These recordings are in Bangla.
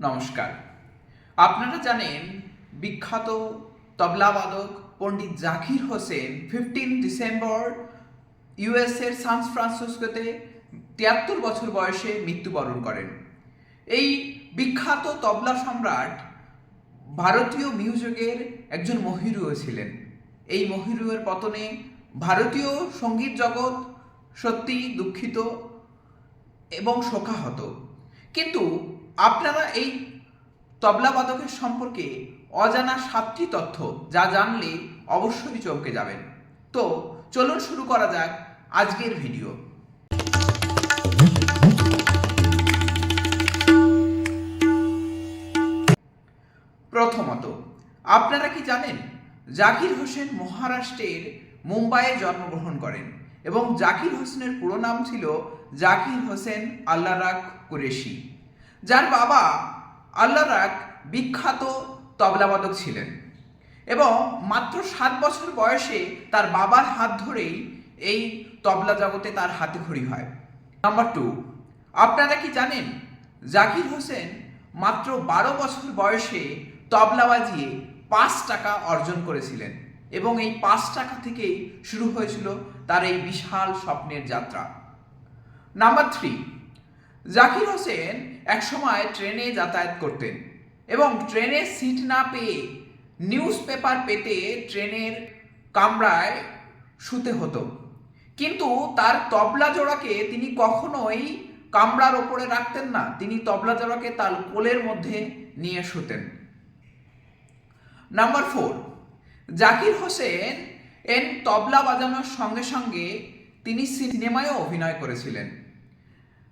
নমস্কার। আপনারা জানেন, বিখ্যাত তবলাবাদক পণ্ডিত জাকির হোসেন ফিফটিন ডিসেম্বর ইউএসের সান ফ্রান্সিসকোতে তিয়াত্তর বছর বয়সে মৃত্যুবরণ করেন। এই বিখ্যাত তবলা সম্রাট ভারতীয় মিউজিকের একজন মহিরুও ছিলেন। এই মহিরুয়ের পতনে ভারতীয় সংগীত জগৎ সত্যি দুঃখিত এবং শোকাহত। কিন্তু আপনারা এই তবলাবাদকের সম্পর্কে অজানা সাতটি তথ্য যা জানলে অবশ্যই চমকে যাবেন। তো চলুন শুরু করা যাক আজকের ভিডিও। প্রথমত, আপনারা কি জানেন, জাকির হোসেন মহারাষ্ট্রের মুম্বাইয়ে জন্মগ্রহণ করেন এবং জাকির হোসেনের পুরো নাম ছিল জাকির হোসেন আল্লারাক কুরেশি। যার বাবা আল্লারাক বিখ্যাত তবলাবাদক ছিলেন এবং মাত্র সাত বছর বয়সে তার বাবার হাত ধরেই এই তবলা জগতে তার হাতে খড়ি হয়। নাম্বার টু, আপনারা কি জানেন জাকির হোসেন মাত্র বারো বছর বয়সে তবলা বাজিয়ে পাঁচ টাকা অর্জন করেছিলেন এবং এই পাঁচ টাকা থেকেই শুরু হয়েছিল তার এই বিশাল স্বপ্নের যাত্রা। নাম্বার থ্রি জাকির হোসেন একসময় ট্রেনে যাতায়াত করতেন এবং ট্রেনে সিট না পেয়ে নিউজ পেপার পেতে ট্রেনের কামরায় শুতে হতো। কিন্তু তার তবলা জোড়াকে তিনি কখনোই কামরার ওপরে রাখতেন না, তিনি তবলা জোড়াকে তার কোলের মধ্যে নিয়ে শুতেন। নাম্বার ফোর, জাকির হোসেন এন তবলা বাজানোর সঙ্গে সঙ্গে তিনি সিনেমায়ও অভিনয় করেছিলেন।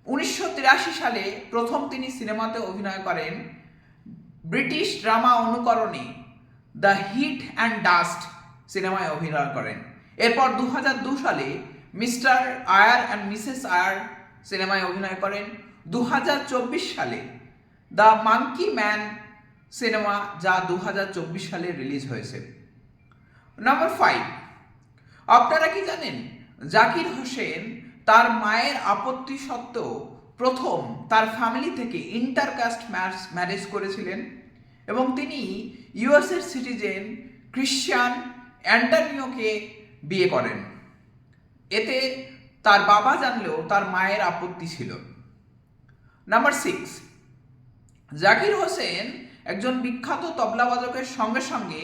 উনিশশো তিরাশি সালে প্রথম তিনি সিনেমাতে অভিনয় করেন ব্রিটিশ ড্রামা অনুকরণে দ্য হিট অ্যান্ড ডাস্ট সিনেমায় অভিনয় করেন। এরপর দু সালে Mr Iyer and Mrs Iyer সিনেমায় অভিনয় করেন। দু হাজার চব্বিশ সালে দ্য মাঙ্কি ম্যান সিনেমা যা দু হাজার চব্বিশ সালে রিলিজ হয়েছে। নাম্বার ফাইভ, আপনারা কি জানেন জাকির হোসেন তার মায়ের আপত্তি সত্ত্বেও প্রথম তার ফ্যামিলি থেকে ইন্টারকাস্ট ম্যারেজ করেছিলেন এবং তিনি ইউএসের সিটিজেন ক্রিশ্চিয়ান অ্যান্টানিওকে বিয়ে করেন। এতে তার বাবা জানলেও তার মায়ের আপত্তি ছিল। নাম্বার সিক্স জাকির হোসেন একজন বিখ্যাত তবলাবাদকের সঙ্গে সঙ্গে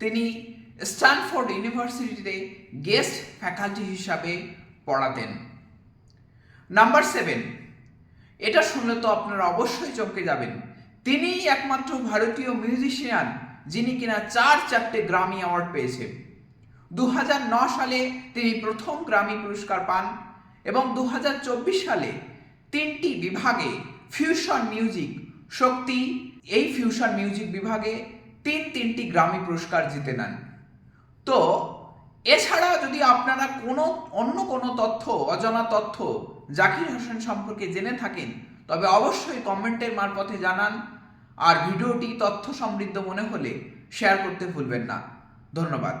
তিনি স্ট্যানফোর্ড ইউনিভার্সিটিতে গেস্ট ফ্যাকাল্টি হিসাবে পড়াতেন। নাম্বার সেভেন এটা শুনলে তো আপনারা অবশ্যই চমকে যাবেন। তিনিই একমাত্র ভারতীয় মিউজিশিয়ান যিনি কিনা চার চারটে গ্রামি অ্যাওয়ার্ড পেয়েছে দু সালে তিনি প্রথম গ্রামি পুরস্কার পান এবং দু হাজার চব্বিশ সালে তিনটি বিভাগে ফিউশন মিউজিক শক্তি, এই ফিউশন মিউজিক বিভাগে তিন তিনটি গ্রামি পুরস্কার জিতে নেন। তো এছাড়া যদি আপনারা কোনো অন্য কোনো তথ্য, অজানা তথ্য জাকির হোসেন সম্পর্কে জেনে থাকেন, তবে অবশ্যই কমেন্টের মারপথে জানান আর ভিডিওটি তথ্য সমৃদ্ধ মনে হলে শেয়ার করতে ভুলবেন না। ধন্যবাদ।